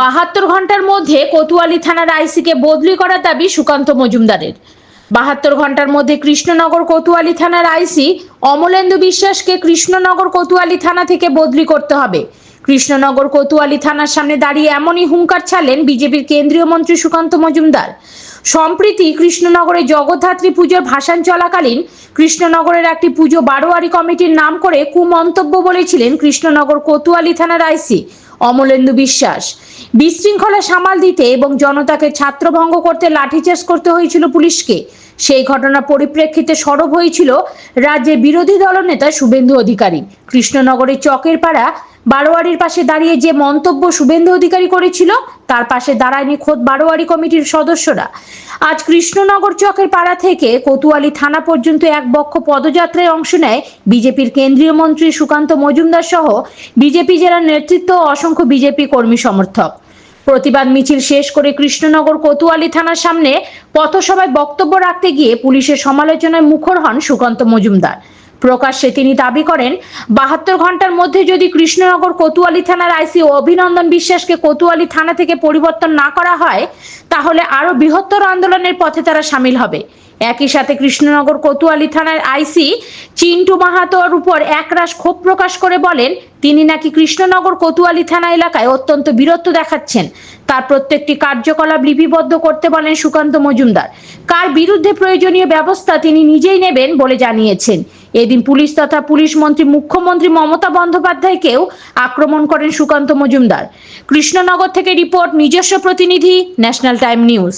বাহাত্তর ঘণ্টার মধ্যে কোতোয়ালি থানার আইসিকে বদলি করার দাবি সুকান্ত মজুমদারের। বাহাত্তর ঘণ্টার মধ্যে কৃষ্ণনগর কোতোয়ালি থানার আইসি অমলেন্দু বিশ্বাসকে কৃষ্ণনগর কোতোয়ালি থানা থেকে বদলি করতে হবে। কৃষ্ণনগর কোতোয়ালি থানার সামনে দাঁড়িয়ে এমনই হুঙ্কার ছাড়লেন বিজেপির কেন্দ্রীয় মন্ত্রী সুকান্ত মজুমদার। সম্প্রীতি কৃষ্ণনগরে জগদ্ধাত্রী পুজোর ভাসান চলাকালীন কৃষ্ণনগরের একটি পুজো বারোয়ারি কমিটির নাম করে কুমন্তব্য বলেছিলেন কৃষ্ণনগর কোতোয়ালি থানার আইসি। অমলেন্দু বিশ্বাস। বিশৃঙ্খলা সামাল দিতে এবং জনতাকে ছাত্রভঙ্গ করতে লাঠিচার্জ করতে হয়েছিল পুলিশকে। সেই ঘটনার পরিপ্রেক্ষিতে সরব হয়েছিল রাজ্যে বিরোধী দলনেতা শুভেন্দু অধিকারী। কৃষ্ণনগরের চকের পাড়া বারোয়ারির পাশে দাঁড়িয়ে যে মন্তব্য শুভেন্দু অধিকারী করেছিল, তার পাশে দাঁড়ায়নি খোদ বারোয়ারি কমিটির সদস্যরা। আজ কৃষ্ণনগর চকের পাড়া থেকে কোতোয়ালি থানা পর্যন্ত এক বক্ষ পদযাত্রায় অংশ নেয় বিজেপির কেন্দ্রীয় মন্ত্রী সুকান্ত মজুমদার সহ বিজেপি জেলার নেতৃত্ব অসংখ্য বিজেপি কর্মী সমর্থক। প্রতিবাদ মিছিল শেষ করে কৃষ্ণনগর কোতোয়ালি থানার সামনে পথসভায় বক্তব্য রাখতে গিয়ে পুলিশের সমালোচনায় মুখর হন সুকান্ত মজুমদার। প্রকাশ্যে তিনি দাবি করেন, বাহাত্তর ঘণ্টার মধ্যে যদি কৃষ্ণনগর কোতোয়ালি থানার আইসি অভিনন্দন বিশ্বাসকে কোতোয়ালি থানা থেকে পরিবর্তন না করা হয়, তাহলে আরও বৃহত্তর আন্দোলনের পথে তারা সামিল হবে। একই সাথে কৃষ্ণনগর কোতোয়ালি থানার আইসি চিন্টু মাহাতোর উপর একরাশ ক্ষোভ প্রকাশ করে বলেন, তিনি নাকি কৃষ্ণনগর কোতোয়ালি থানা এলাকায় অত্যন্ত বীরত্ব দেখাচ্ছেন। তার প্রত্যেকটি কার্যকলাপ লিপিবদ্ধ করতে বলেন সুকান্ত মজুমদার। কার বিরুদ্ধে প্রয়োজনীয় ব্যবস্থা তিনি নিজেই নেবেন বলে জানিয়েছেন। এদিন পুলিশ তথা পুলিশ মন্ত্রী, মুখ্যমন্ত্রী মমতা বন্দ্যোপাধ্যায়কেও আক্রমণ করেন সুকান্ত মজুমদার। কৃষ্ণনগর থেকে রিপোর্ট, নিজস্ব প্রতিনিধি, ন্যাশনাল টাইম নিউজ।